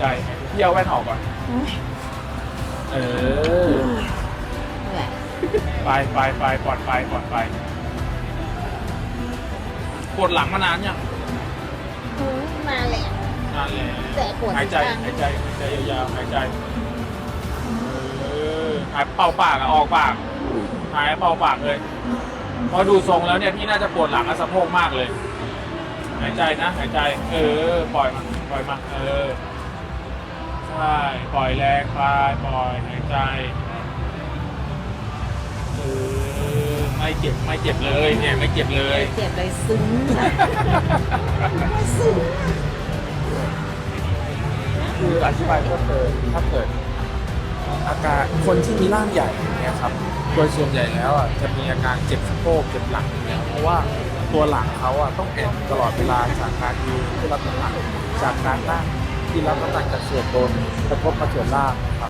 ใจพี่เอาแว่นออกก่อนเออเหนื่อยไปไปไปปลอดภัยปลอดภัยปวดหลังมานานยังอืมมาเลยอะนานแล้วแต่ปวดหายใจที่กลางหายใจหายใจยาวๆหายใจเออหายเป่าปากอะออกปากหายเป่าปากเลยเพอดูทรงแล้วเนี่ยพี่น่าจะปวดหลังและสะโพกมากเลย หายใจนะ หายใจ เออ ปล่อยมันปล่อยมันเออ ใช่ ปล่อยแรงคลายปล่อยหายใจเออไม่เจ็บไม่เจ็บเลยเนี่ยไม่เจ็บเลย เจ็บเลยซึ้งซึ้งคืออธิบายเพิ่มเติมถ้าเกิดอาการคนที่มีร่างใหญ่อย่างเนี่ยครับโดยส่วนใหญ่แล้วอะจะมีอาการเจ็บสะโพกเจ็บหลังอยู่แล้วเพราะว่าตัวหลังเขาอะต้องแอนตลอดเวลาจากการยืนที่รับน้ำหนักจากการนั่ง ที่รับน้ำหนักจากส่วนบนกระทบมาส่วนล่างครับ